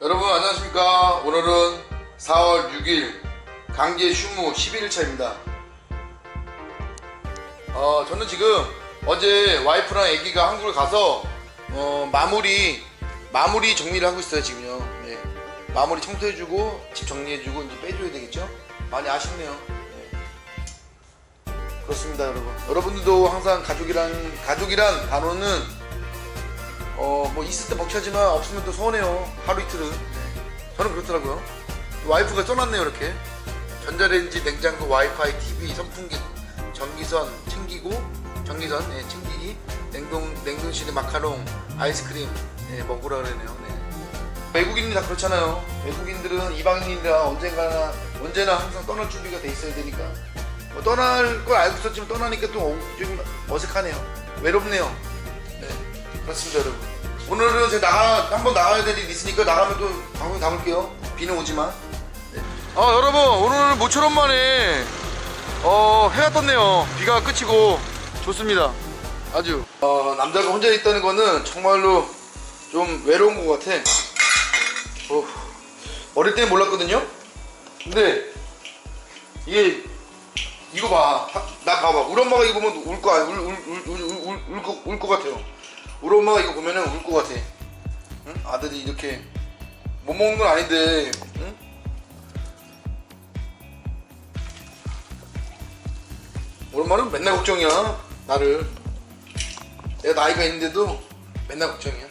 여러분 안녕하십니까? 오늘은 4월 6일 강제 휴무 11일차입니다. 어, 저는 지금 어제 와이프랑 아기가 한국을 가서 어, 마무리 마무리 정리를 하고 있어요 지금요. 네. 마무리 청소해주고 집 정리해주고 이제 빼줘야 되겠죠? 많이 아쉽네요. 네. 그렇습니다 여러분. 여러분들도 항상 가족이란 가족이란 단어는 어 뭐 있을 때 먹혀지만 없으면 또 서운해요. 하루 이틀은. 네. 저는 그렇더라고요. 와이프가 써놨네요 이렇게. 전자레인지 냉장고 와이파이 TV 선풍기 전기선 챙기고 전기선 예, 챙기기 냉동 냉동실에 마카롱 아이스크림 예, 먹으라 그러네요. 네. 외국인이 다 그렇잖아요. 외국인들은 이방인이라 언젠가나 언제나 항상 떠날 준비가 돼 있어야 되니까. 뭐 떠날 걸 알고 있었지만 떠나니까 또좀 어색하네요. 외롭네요. 네, 그렇습니다 여러분. 오늘은 제가 나가 한번 나가야 될 일이 있으니까 나가면 또 방송 담을게요. 비는 오지만 네. 아 여러분 오늘 모처럼 만에 어 해가 떴네요. 비가 그치고. 좋습니다. 아주. 어 남자가 혼자 있다는 거는 정말로 좀 외로운 것 같아. 어, 어릴 때는 몰랐거든요? 근데 이게 이거 봐. 나 봐봐. 우리 엄마가 이거 보면 울 거, 울, 울, 울, 울, 울, 울, 거, 울 거 같아요. 우리 엄마가 이거 보면은 울 거 같아. 응? 아들이 이렇게 못 먹는 건 아닌데, 응? 우리 엄마는 맨날 걱정이야. 나를. 내가 나이가 있는데도 맨날 걱정이야.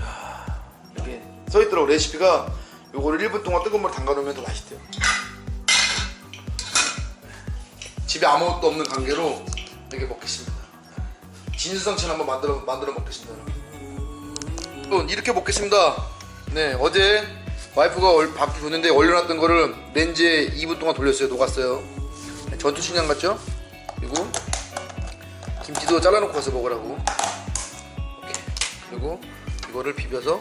야, 이렇게 써있더라고 레시피가 요거를 1분 동안 뜨거운 물에 담가 놓으면 더 맛있대요. 집에 아무것도 없는 관계로 이렇게 먹겠습니다. 진수성찬 한번 만들어 만들어 먹겠습니다 여러분. 이렇게 먹겠습니다. 네 어제 와이프가 얼- 밥 줬는데 얼려놨던 거를 렌즈에 2분 동안 돌렸어요 녹았어요. 네, 전투식량 같죠? 그리고 김치도 잘라놓고 와서 먹으라고. 그리고 이거를 비벼서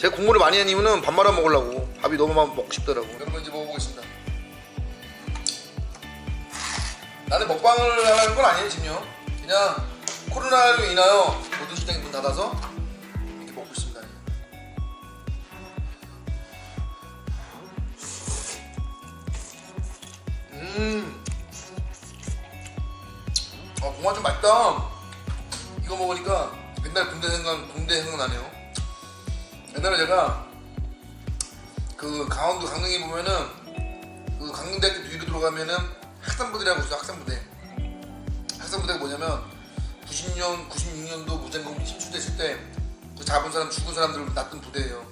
제가 국물을 많이 한 이유는 밥 말아 먹으려고. 밥이 너무 많 먹고 싶더라고. 여러분 이제 먹어보겠습니다. 나는 먹방을 하는 건 아니에요 지금요. 그냥 코로나로 인하여 모든 시장이 문 닫아서 이렇게 먹고 있습니다. 음. 아, 공화 좀 맛있다. 이거 먹으니까 옛날 군대 생각 군대 생각나네요 옛날에 제가 그 강원도 강릉에 보면은 그 강릉대학교 뒤로 들어가면은 학산부대라고 있어 학산부대. 학산부대가 뭐냐면 90년 96년도 무장공비 침수됐을 때 그 잡은 사람 죽은 사람들 놨던 부대예요.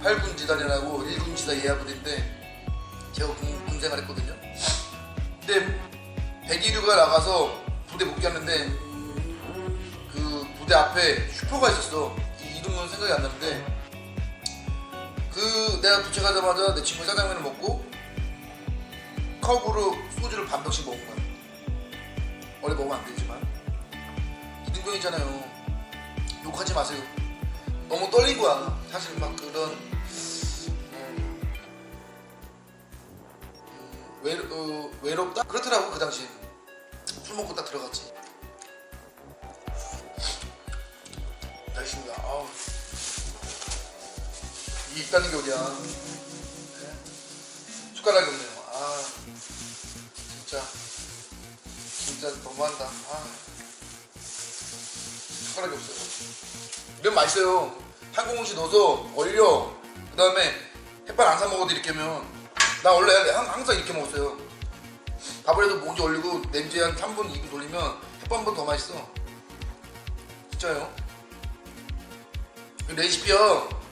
8군 지단이라고 1군 지단 예하 부대인데 제가 군, 군 생활했거든요. 근데 102류가 나가서 부대 복귀하는데 그 부대 앞에 슈퍼가 있었어. 이 이름은 생각이 안 나는데 그 내가 도착하자마자 내 친구 짜장면을 먹고 컵으로 소주를 반 병씩 먹은 거야. 원래 먹으면 안 되지만 이등병이잖아요. 욕하지 마세요. 너무 떨린 거야. 사실 막 그런 음, 음, 외, 어, 외롭다 그렇더라고 그 당시 술 먹고 딱 들어갔지. 있다는 게 어디야. 네? 숟가락이 없네요. 아, 진짜. 진짜 너무한다. 아. 숟가락이 없어요. 면 맛있어요. 한국 음식 넣어서 얼려. 그 다음에 햇반 안 사 먹어도 이렇게 하면. 나 원래 항- 항상 이렇게 먹었어요. 밥을 해도 몽지 올리고 냄새 한 3분, 2분 돌리면 햇반 한번 더 맛있어. 진짜요. 이 레시피야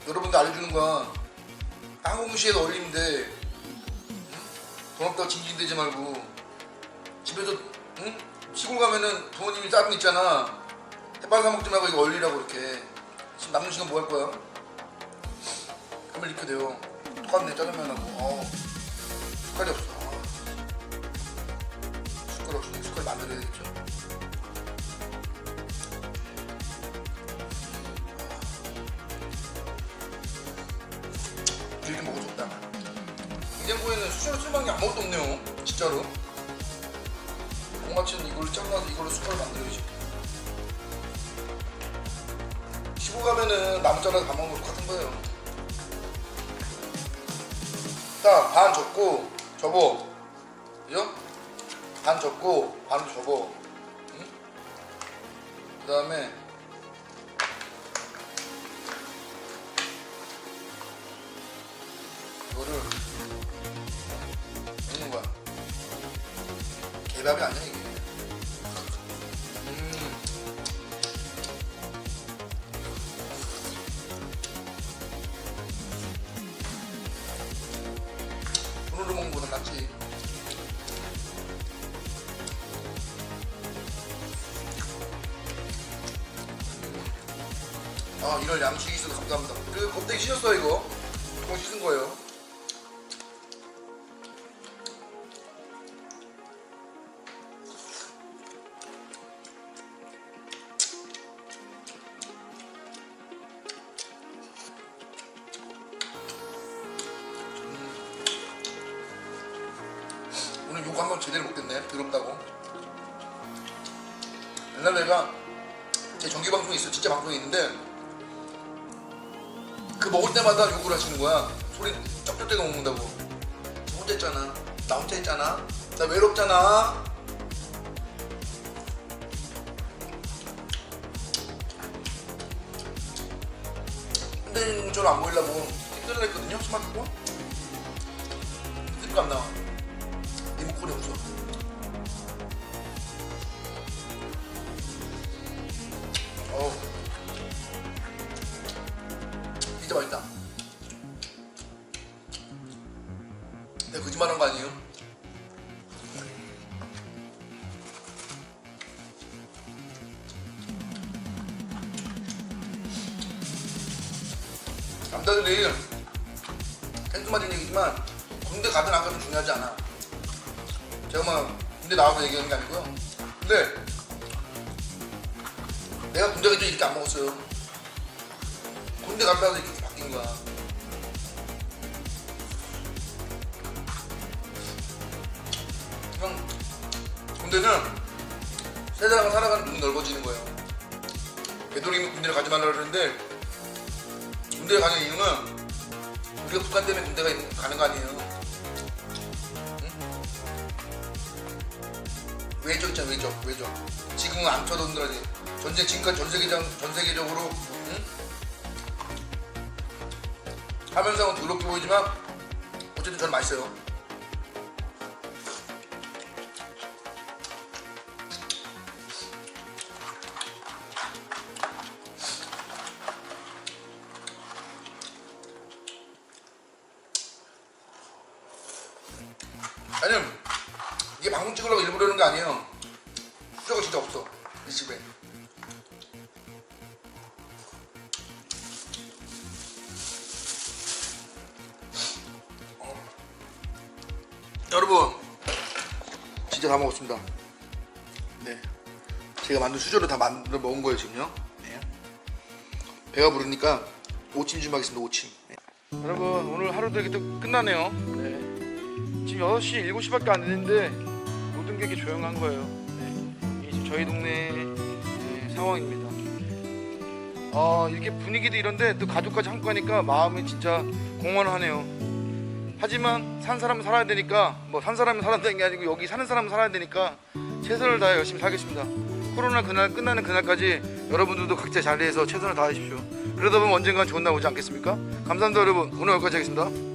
여러분들 알려주는 거야 어울리는데 응? 돈 없다고 징징대지 말고 집에서 응? 시골 가면은 부모님이 거 있잖아 햇반 사 먹지 말고 이거 얼리라고 이렇게 지금 남는 시간 뭐 할 거야? 그러면 이렇게 돼요 똑같네 짜장면하고 어 숟갈이 없어 아. 숟갈 없으니 숟갈 만들어야 되겠죠 냉장고에는 수저로 쓸만한 게 아무것도 없네요. 진짜로. 공마치는 이걸로 잘라서 이걸로 숟가락 만들어야지. 시골 가면은 나무 잘라서 밥 먹는 거 똑같은 거예요. 자, 반 접고 접어. 그죠? 반 접고 반 접어. 응? 그 다음에 이거를 개밥이 아니야 이게. 음. 손으로 먹는 거는 낫지. 아 이런 양식이 있어서 감사합니다. 그 껍데기 씻었어 이거. 그거 씻은 거예요. 제대로 먹겠네. 더럽다고. 옛날 내가 제 정기 방송이 있어. 진짜 방송이 있는데 그 먹을 때마다 욕을 하시는 거야. 소리 떼고 먹는다고. 저 혼자 있잖아. 나 혼자 있잖아. 나 외롭잖아. 근데 저는 안 보이려고 댓글을 했거든요. 스마트폰. 댓글 안 나와. 리모컨이 없어. 어우. 진짜 맛있다. 내가 거짓말 한 거 아니에요? 남자들이 생뚱맞은 얘기지만 군대 가든 안 가든 중요하지 않아. 제가 막 군대 나와서 얘기하는 게 아니고요. 근데 내가 군대 가기 전에 이렇게 안 먹었어요. 군대 간다고 이렇게 바뀐 거야. 형, 군대는 세상을 살아가는 눈이 넓어지는 거예요. 되도록이면 군대를 가지 말라 그러는데 군대 가는 이유는 우리가 북한 때문에 군대가 가는 거 아니에요. 외적 있잖아 외적 외적. 지금은 안 쳐도들어지 전쟁 지금까지 전 세계적 전 세계적으로 응? 하면서는 더럽게 보이지만 어쨌든 저는 맛있어요. 아니 이게 방송 찍으려고 일부러 그러는 거 아니에요. 수저가 진짜 없어 이 집에. 어. 여러분 진짜 다 먹었습니다. 네, 제가 만든 수저를 다 만들어 먹은 거예요 지금요. 네. 배가 부르니까 오침 좀 하겠습니다 오침. 네. 여러분 오늘 하루도 이렇게 또 끝나네요. 네. 지금 6시, 7시밖에 안 됐는데 이렇게 조용한 거예요. 네. 저희 동네 네, 상황입니다. 어, 이렇게 분위기도 이런데 또 가족까지 함께 하니까 마음이 진짜 공허하네요. 하지만 산 사람은 살아야 되니까 뭐 산 사람은 살아야 되는 게 아니고 여기 사는 사람은 살아야 되니까 최선을 다해 열심히 살겠습니다. 코로나 그날 끝나는 그날까지 여러분들도 각자 자리에서 최선을 다하십시오. 그러다 보면 언젠간 좋은 날 오지 않겠습니까? 감사합니다 여러분. 오늘 여기까지 하겠습니다.